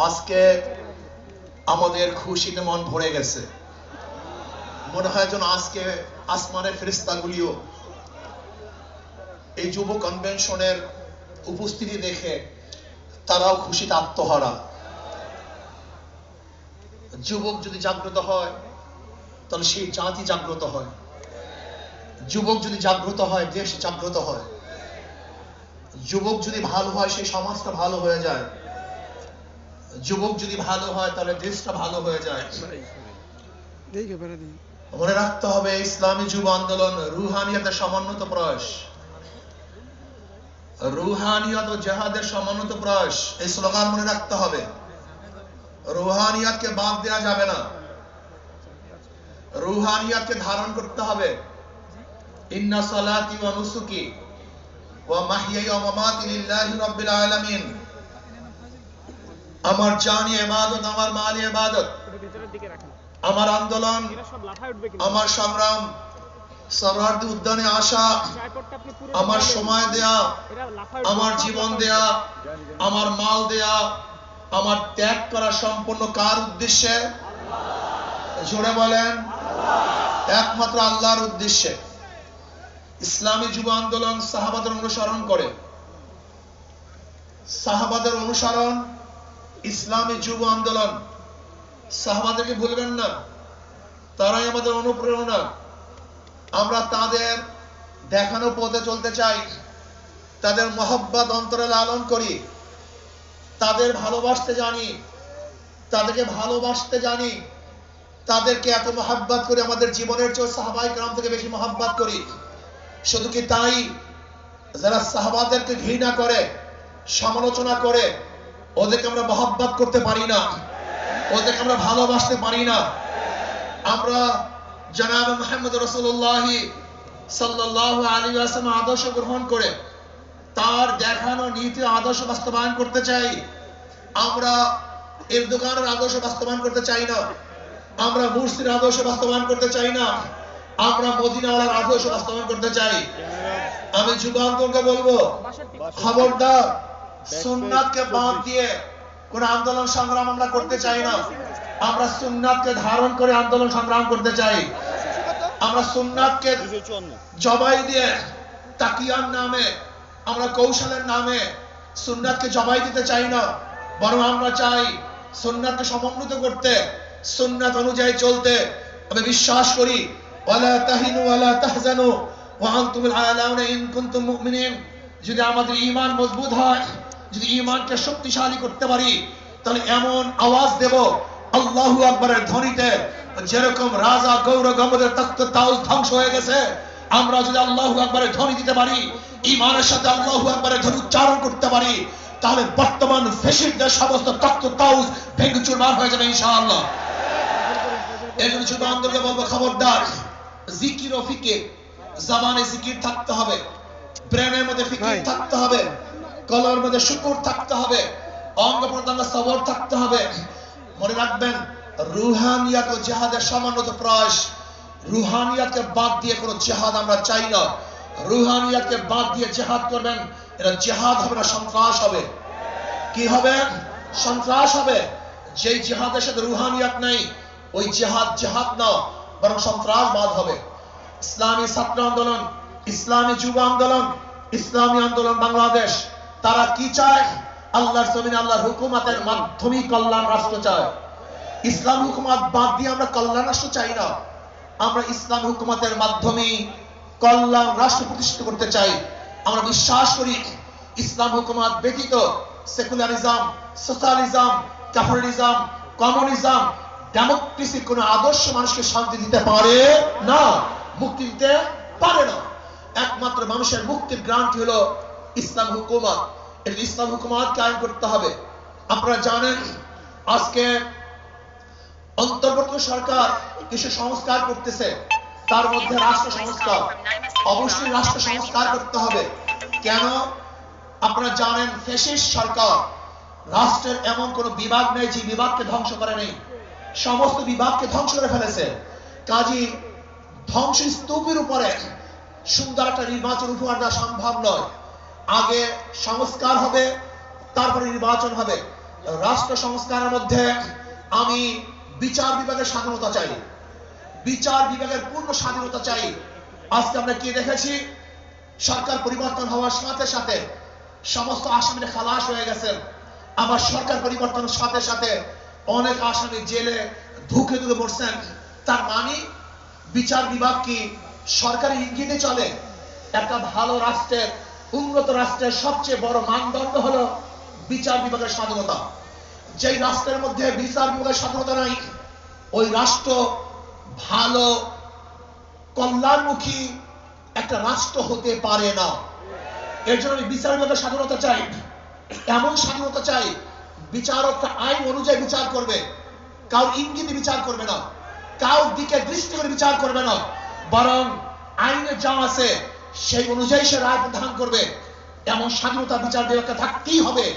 আজকে আমাদের খুশিতে মন ভরে গেছে। মনে হয় যেন আজকে আসমানের ফেরিস্তাগুলিও এই যুব কনভেনশনের উপস্থিতি দেখে তারাও খুশিতে আত্মহারা। যুবক যদি জাগ্রত হয়, তাহলে সেই জাতি জাগ্রত হয়। যুবক যদি জাগ্রত হয়, দেশ জাগ্রত হয়। যুবক যদি ভালো হয়, সেই সমাজটা ভালো হয়ে যায়। যুবক যদি ভালো হয় তাহলে দেশটা ভালো হয়ে যায়। মনে রাখতে হবে ইসলামী যুব আন্দোলন রুহানিয়াতের সমন্বিত প্রয়াস। রুহানিয়াত ও জেহাদের সমন্বিত প্রয়াস এই স্লোগান মনে রাখতে হবে। রুহানিয়াতকে বাদ দেওয়া যাবে না। রুহানিয়াতকে ধারণ করতে হবে। ইন্না সালাতি ওয়া নুসুকি ওয়া মাহইয়াই ওয়া মামাতি লিল্লাহি রাব্বিল আলামিন। আমার জানি ইবাদত, আমার মালি রাখেন আমার আন্দোলন, আমার সংগ্রাম সরহার্দি উদ্যানে আসা, আমার সময় দেয়া, আমার জীবন দেয়া, আমার মাল দেয়া, আমার ত্যাগ করা সম্পূর্ণ কার উদ্দেশ্যে? জোরে বলেন। একমাত্র আল্লাহর উদ্দেশ্যে। ইসলামী যুব আন্দোলন সাহাবাদের অনুসরণ করে। সাহাবাদের অনুসরণ ইসলামী যুব আন্দোলন। সাহাবাদেরকে ভুলবেন না। তারাই আমাদের অনুপ্রেরণা। আমরা তাদের দেখানো পথে চলতে চাই। তাদের মহব্বত অন্তরে লালন করি। তাদের ভালোবাসতে জানি। তাদেরকে ভালোবাসতে জানি। তাদেরকে এত মহাব্বাত করি আমাদের জীবনের চেয়ে সাহাবাই গ্রাম থেকে বেশি মহাব্বাত করি। শুধু কি তাই? যারা সাহাবাদেরকে ঘৃণা করে, সমালোচনা করে ওদেরকে আমরা মহাব্বাত করতে পারি না। ওদেরকে আমরা ভালোবাসতে পারি না। আমরা জনাব মোহাম্মদ রসুল্লাহ সাল্লাহ আলী আসলাম আদর্শ গ্রহণ করে তার দেখানো নীতি আদর্শ বাস্তবায়ন করতে চাই। আমরা এর দোকানের আদর্শ বাস্তবায়ন করতে চাই না। আমরা মুর্শির আদর্শ বাস্তবায়ন করতে চাই না। আমরা মদিনাওয়ালার আদর্শ বাস্তবায়ন করতে চাই। আমি যুগান্তরকে বলব, খবরদার সুন্নাতকে বাদ দিয়ে কোন আন্দোলন সংগ্রাম আমরা করতে চাই না। আমরা সুন্নাতকে ধারণ করে আন্দোলন সংগ্রাম করতে চাই। আমরা সুন্নাতকে জবাই দিয়ে তাকিয়ার নামে আমরা কৌশলের নামে সুন্নাতকে জবাই দিতে চাই না। বরং আমরা চাই সুন্নাতকে সমন্বিত করতে সুন্নাত অনুযায়ী চলতে। আমি বিশ্বাস করি ওয়ালা তাহিনু ওয়ালা তাহজানু ওয়া আনতুমুল আলাউনা ইন কুনতুম মুমিনিন। যদি আমাদের ঈমান মজবুত হয় যদি ঈমানকে শক্তিশালী করতে পারি তাহলে এমন আওয়াজ দেব আল্লাহু আকবরের ধ্বনিতে যেরকম রাজা গৌর গম্বদের তক্ত তাউস ধ্বংস হয়ে গেছে। আমরা যদি আল্লাহু আকবরের ধ্বনি দিতে পারি ঈমানের সাথে আল্লাহু আকবরের ধ্বনি উচ্চারণ করতে পারি তাহলে বর্তমান ফেসিডদের সমস্ত তক্ত তাউস ভেঙে চুরমার হয়ে যাবে ইনশাআল্লাহ। এই জন্য শুধু আন্দোলনকে বলব খবরদার জিকির ও ফিকির জামানে জিকির থাকতে হবে ব্রেনের মধ্যে ফিকির থাকতে হবে। কলার মধ্যে শুকুর থাকতে হবে অঙ্গ প্রত্যঙ্গ সবর থাকতে হবে। মনে রাখবেন, রুহানিয়াত ও জেহাদের সমন্বিত প্রয়াস, রুহানিয়াতকে বাদ দিয়ে কোনো জেহাদ আমরা চাই না। রুহানিয়াতকে বাদ দিয়ে জেহাদ করবেন, এটা জেহাদ হবে না, সন্ত্রাস হবে। কি হবে? সন্ত্রাস হবে। যেই জেহাদের সাথে রুহানিয়াত নেই, ওই জেহাদ জেহাদ না, বরং সন্ত্রাসবাদ হবে। ইসলামী ছাত্র আন্দোলন, ইসলামী যুব আন্দোলন, ইসলামী আন্দোলন বাংলাদেশ। তারা কি চায়? আল্লাহর জমিনে আল্লাহর হুকুমাতের মাধ্যমেই কল্যাণ রাষ্ট্র চায়। ইসলাম হুকুমাত বাদ দিয়ে আমরা কল্যাণ রাষ্ট্র চাই না। আমরা ইসলাম হুকুমাতের মাধ্যমেই কল্যাণ রাষ্ট্র প্রতিষ্ঠিত করতে চাই। আমরা বিশ্বাস করি ইসলাম হুকুমাত ব্যতীত সেকুলারিজম, সোশ্যালিজম, ক্যাপিটালিজম, কমিউনিজম ডেমোক্রেসির কোন আদর্শ মানুষকে শান্তি দিতে পারে না, মুক্তি দিতে পারে না। একমাত্র মানুষের মুক্তির গ্রান্টি হলো ইসলাম হুকুমত। এই ইসলাম হুকুমত কায়েম করতে হবে। আপনারা জানেন, আজকে অন্তর্বর্তী সরকার কিছু সংস্কার করতেছে। তার মধ্যে রাষ্ট্র সংস্কার। অবশ্যই রাষ্ট্র সংস্কার করতে হবে। কেন? আপনারা জানেন ফেসিস সরকার, রাষ্ট্রের এমন কোন বিভাগ নেই যে বিভাগকে ধ্বংস করে নেই। সমস্ত বিভাগকে ধ্বংস করে ফেলেছে। কাজী ধ্বংস স্তূপের উপরে সুন্দর একটা নির্বাচন উপহার দেওয়া সম্ভব নয়। আগে সংস্কার হবে, তারপরে নির্বাচন হবে। রাষ্ট্র সংস্কারের মধ্যে আমি বিচার বিভাগের স্বাধীনতা চাই। বিচার বিভাগের পূর্ণ স্বাধীনতা চাই। আজকে আমরা কি দেখেছি? সরকার পরিবর্তন হওয়ার সাথে সাথে সমস্ত আসামিরা খালাস হয়ে গেছেন আবার সরকার পরিবর্তনের সাথে সাথে অনেক আসামি জেলে ধুকে ধুকে পড়ছেন। তার মানে বিচার বিভাগ কি সরকারি ইঙ্গিতে চলে? একটা ভালো রাষ্ট্রের উন্নত রাষ্ট্রের সবচেয়ে বড় মানদণ্ড হলো বিচার বিভাগের স্বাধীনতা। যেই রাষ্ট্রের মধ্যে বিচার বিভাগের স্বাধীনতা নাই, ওই রাষ্ট্র ভালো, কল্যাণমুখী একটা রাষ্ট্র হতে পারে না। এর জন্য আমি বিচার বিভাগের স্বাধীনতা চাই। এমন স্বাধীনতা চাই বিচারকটা আইন অনুযায়ী বিচার করবে। কার ইঙ্গিতে বিচার করবে না। কার দিকে দৃষ্টি করে বিচার করবে না। বরং আইনে যা আছে সেই অনুযায়ী সে রায় প্রদান করবে। এমন স্বাধীনতা বিচার বিভাগকে থাকতেই হবে।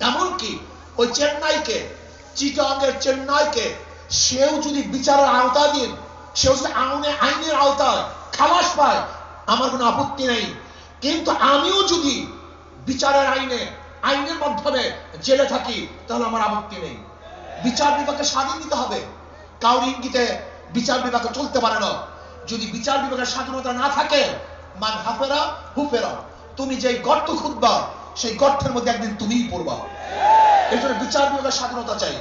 এমনকি ওই চেন্নাইকে চিটাঙ্গের চেন্নাইকে, সেও যদি বিচারের আওতাধীন সেও যদি আইনে, আইনের আওতায় খালাস পায়, আমার কোনো আপত্তি নেই। কিন্তু আমিও যদি বিচারের আইনে, আইনের মাধ্যমে জেলে থাকি, তাহলে আমার আপত্তি নেই। বিচার বিভাগকে স্বাধীন দিতে হবে। কাউর ইঙ্গিতে বিচার বিভাগে চলতে পারে না। যদি বিচার বিভাগের স্বাধীনতা না থাকে মান হাফেরা। হুফেরা তুমি যে গর্ত খুঁজবা সেই গর্তের মধ্যে একদিন তুমিই পড়বা। এই জন্য বিচার বিভাগের স্বাধীনতা চাই।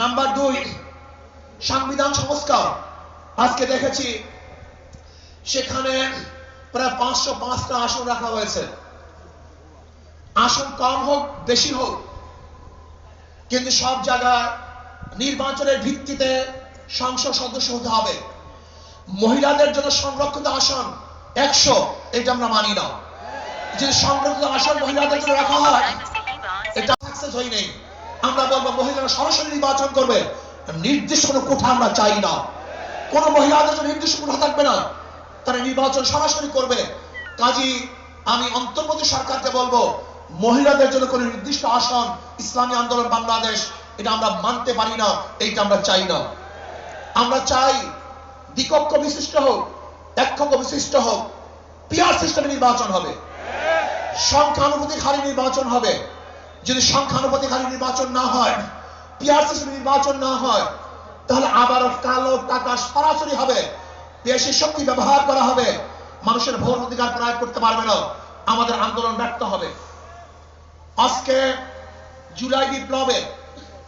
নাম্বার দুই, সংবিধান সংস্কার। আজকে দেখেছি, সেখানে প্রায় পাঁচশো পাঁচটা আসন রাখা হয়েছে। আসন কম হোক, বেশি হোক, কিন্তু সব জায়গায় নির্বাচনের ভিত্তিতে সংসদ সদস্য হতে হবে। মহিলাদের জন্য সংরক্ষিত আসন একশো, এটা আমরা মানি না। যে সংরক্ষিত আসন মহিলাদের জন্য রাখা হয়, এটা সাকসেস হয় নেই আমরা বলব, মহিলারা সরাসরি নির্বাচন করবে। নির্দিষ্ট কোনো কোঠা আমরা চাই না। কোন মহিলাদের জন্য নির্দিষ্ট কোঠা থাকবে না। তারা নির্বাচন সরাসরি করবে। কাজী, আমি অন্তর্বর্তী সরকারকে বলব, মহিলাদের জন্য কোনো নির্দিষ্ট আসন, ইসলামী আন্দোলন বাংলাদেশ, এটা আমরা মানতে পারি না, এইটা আমরা চাই না। আমরা চাই দ্বিকক্ষ বিশিষ্ট হোক একক্ষ বিশিষ্ট হোক। পিয়ার সিস্টেমে নির্বাচন হবে। সংখ্যানুপাতিক হারে নির্বাচন হবে। যদি সংখ্যানুপাতিক হারে নির্বাচন না হয়, পিয়ার সিস্টেমে নির্বাচন না হয়, তাহলে আবারও কালো টাকা সরাসরি হবে। বেশি শক্তি ব্যবহার করা হবে। মানুষের ভোট অধিকার প্রয়োগ করতে পারবে না। আমাদের আন্দোলন ব্যর্থ হবে। আজকে জুলাই বিপ্লবে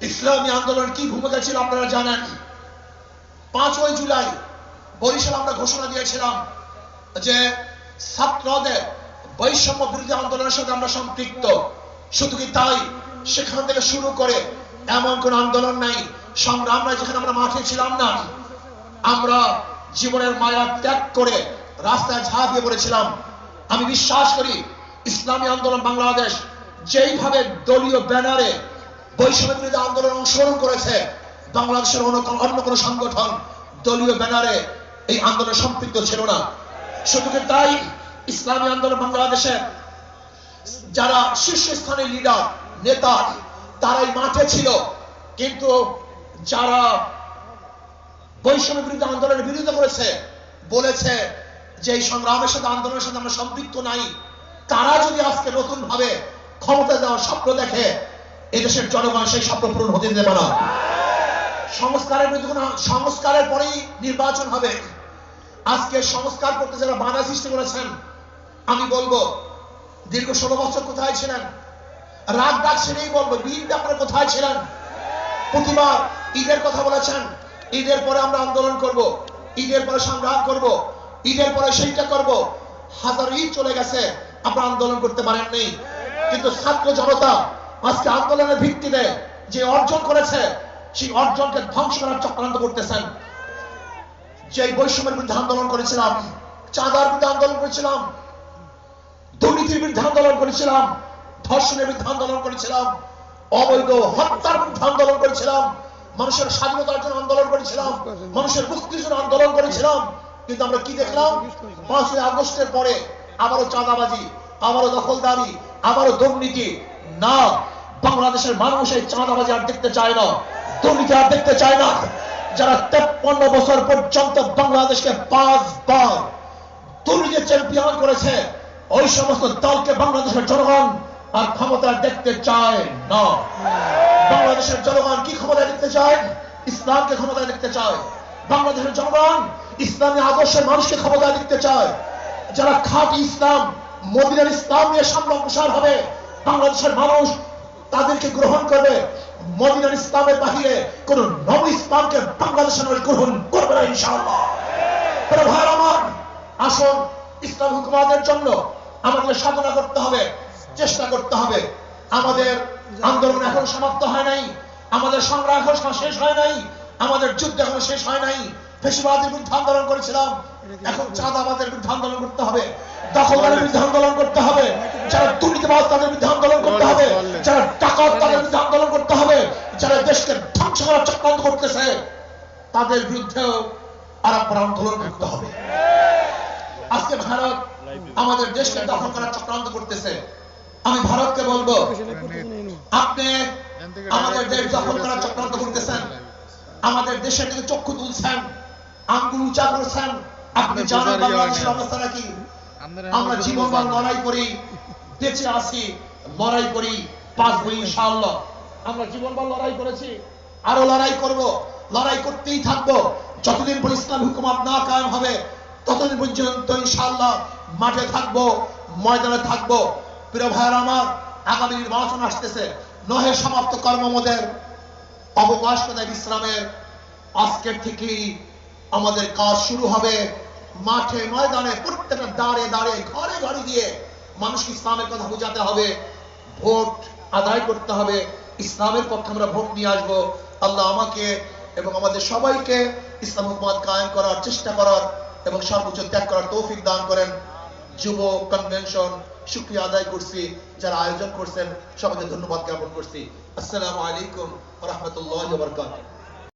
ইসলামী আন্দোলন কি ভূমিকা ছিল আপনারা জানেন? পাঁচই জুলাই বরিশাল আমরা ঘোষণা দিয়েছিলাম যে ছাত্রদের বৈষম্য বিরোধী আন্দোলনের সাথে আমরা সম্পৃক্ত। শুধু কি তাই? সেখান থেকে শুরু করে এমন কোন আন্দোলন নাই। সংগ্রাম নাই যেখানে আমরা মাঠে ছিলাম না, আমরা জীবনের মায়া ত্যাগ করে রাস্তায় ঝাঁপিয়ে পড়েছিলাম। আমি বিশ্বাস করি, ইসলামী আন্দোলন বাংলাদেশ যেইভাবে দলীয় ব্যানারে বৈষম্য বিরোধী আন্দোলন অংশগ্রহণ করেছে, বাংলাদেশের অন্য কোন- অন্য কোনো সংগঠন দলীয় ব্যানারে এই আন্দোলনে সম্পৃক্ত ছিল না। শুধু তাই ইসলামী আন্দোলন বাংলাদেশের যারা শীর্ষস্থানীয় লিডার নেতা, তারাই মাঠে ছিল। কিন্তু যারা বৈষম্য বিরুদ্ধে আন্দোলনের বিরোধিতা করেছে, বলেছে যে এই সংগ্রামের সাথে আন্দোলনের সাথে আমরা সম্পৃক্ত নাই, তারা যদি আজকে নতুন ভাবে ক্ষমতা দেওয়ার স্বপ্ন দেখে, এদেশের জনগণ সেই স্বপ্ন পূরণ হতে দেবে না। সংস্কারের বিরুদ্ধে সংস্কারের পরেই নির্বাচন হবে। আজকে সংস্কার করতে যারা বাধা সৃষ্টি করেছেন, আমি বলব, দীর্ঘ ষোলো বছর কোথায় ছিলেন? রাগ ডাক সেটাই বলব বিএনপি আপনারা কোথায় ছিলেন? প্রতিবার ঈদের কথা বলেছেন, ঈদের পরে আমরা আন্দোলন করব, ঈদের পরে সংগ্রাম করব, ঈদের পরে সেইটা করব। হাজার ঈদ চলে গেছে আপনারা আন্দোলন করতে পারেন পারেননি। কিন্তু ছাত্র জনতা আজকে আন্দোলনের ভিত্তিতে যে অর্জন করেছে, সেই অর্জনকে ধ্বংস করার চক্রান্ত করতেছেন। যে বৈষম্যের বিরুদ্ধে আন্দোলন করেছিলাম, চাঁদার বিরুদ্ধে আন্দোলন করেছিলাম, দুর্নীতির বিরুদ্ধে আন্দোলন করেছিলাম, ধর্ষণের বিরুদ্ধে আন্দোলন করেছিলাম, অবৈধ হত্যার বিরুদ্ধে আন্দোলন করেছিলাম, মানুষের স্বাধীনতার জন্য আন্দোলন করেছিলাম, মানুষের মুক্তির জন্য আন্দোলন করেছিলাম। কিন্তু আমরা কি দেখলাম? পাঁচই আগস্টের পরে আবারও চাঁদাবাজি, আবারও দখলদারি, আবারও দুর্নীতি। না, বাংলাদেশের মানুষ এই চাঁদাবাজি আর দেখতে চায় না, দুর্নীতি আর দেখতে চায় না। যারা তেপ্পন্ন বছর পর্যন্ত বাংলাদেশকে পাঁচবার দুর্নীতি চ্যাম্পিয়ন করেছে, ওই সমস্ত দলকে বাংলাদেশের জনগণ আর ক্ষমতা দেখতে চায় না। বাংলাদেশের জনগণ কি ক্ষমতায় দেখতে চায়? ইসলামকে ক্ষমতায় দেখতে চায়। বাংলাদেশের জনগণ ইসলামী আদর্শের মানুষকে ক্ষমতা দেখতে চায়। যারা খাঁটি ইসলাম, মদিনার ইসলাম নিয়ে সামনে অগ্রসর হবে, বাংলাদেশের মানুষ তাদেরকে গ্রহণ করবে। মদিনার ইসলামের বাহিরে কোন নব ইসলামকে বাংলাদেশের মানুষ গ্রহণ করবে না আমার, আসুন, ইসলাম হুকুমাদের জন্য আমাদের সাধনা করতে হবে, চেষ্টা করতে হবে। আমাদের আন্দোলন এখন সমাপ্ত হয় নাই, আমাদের সংগ্রাম এখন শেষ হয় নাই, আমাদের যুদ্ধ এখন শেষ হয় নাই। ফেসিবাদের বিরুদ্ধে আন্দোলন করেছিলাম। এখন চাঁদাবাদের বিরুদ্ধে আন্দোলন করতে হবে। দখলদারের বিরুদ্ধে আন্দোলন করতে হবে। যারা দুর্নীতিবাজ তাদের বিরুদ্ধে আন্দোলন করতে হবে যারা ডাকাত তাদের বিরুদ্ধে আন্দোলন করতে হবে যারা দেশকে ধ্বংস করার চক্রান্ত করতেছে তাদের বিরুদ্ধেও আর একবার আন্দোলন করতে হবে। আজকে ভারত আমাদের দেশকে দখল করার চক্রান্ত করতেছে। আমি ভারতকে বলব আপনি আমাদের দেশ দখল করার চক্রান্ত করতেছেন। আমাদের দেশের দিকে চক্ষু তুলছেন। আঙ্গুল উঁচা করছেন। আপনি জানেন বাংলাদেশের অবস্থাটা কি আমরা জীবনবান লড়াই করি বেঁচে আছি লড়াই করি বাঁচবো ইনশাআল্লাহ। আমরা জীবনবান লড়াই করেছি আরও লড়াই করব লড়াই করতেই থাকব। যতদিন পর ইসলাম হুকুমাত না কায়েম হবে ততদিন পর্যন্ত ইনশাআল্লাহ মাঠে থাকব ময়দানে থাকব। প্রিয় ভাইয়ের আমার আগামী নির্বাচন আসতেছে। নহে সমাপ্ত কর্মমদের অবকাশ কোথায় বিশ্রামের আজকের থেকেই আমাদের কাজ শুরু হবে মাঠে, ময়দানে, প্রত্যেকটা দাঁড়ে দাঁড়ে ঘরে ঘরে গিয়ে মানুষকে ইসলামের কথা বোঝাতে হবে, ভোট আদায় করতে হবে, ইসলামের পক্ষে আমরা ভোট নিয়ে আসব। আল্লাহ আমাকে এবং আমাদের সবাইকে ইসলাম হুকুমাত কায়েম করার চেষ্টা করার এবং সর্বোচ্চ ত্যাগ করার তৌফিক দান করেন। যুব কনভেনশন শুক্রিয়া আদায় করছি, যারা আয়োজন করছেন, সবাইকে ধন্যবাদ জ্ঞাপন করছি। আসসালামু আলাইকুম রহমতুল্লাহ বরকাত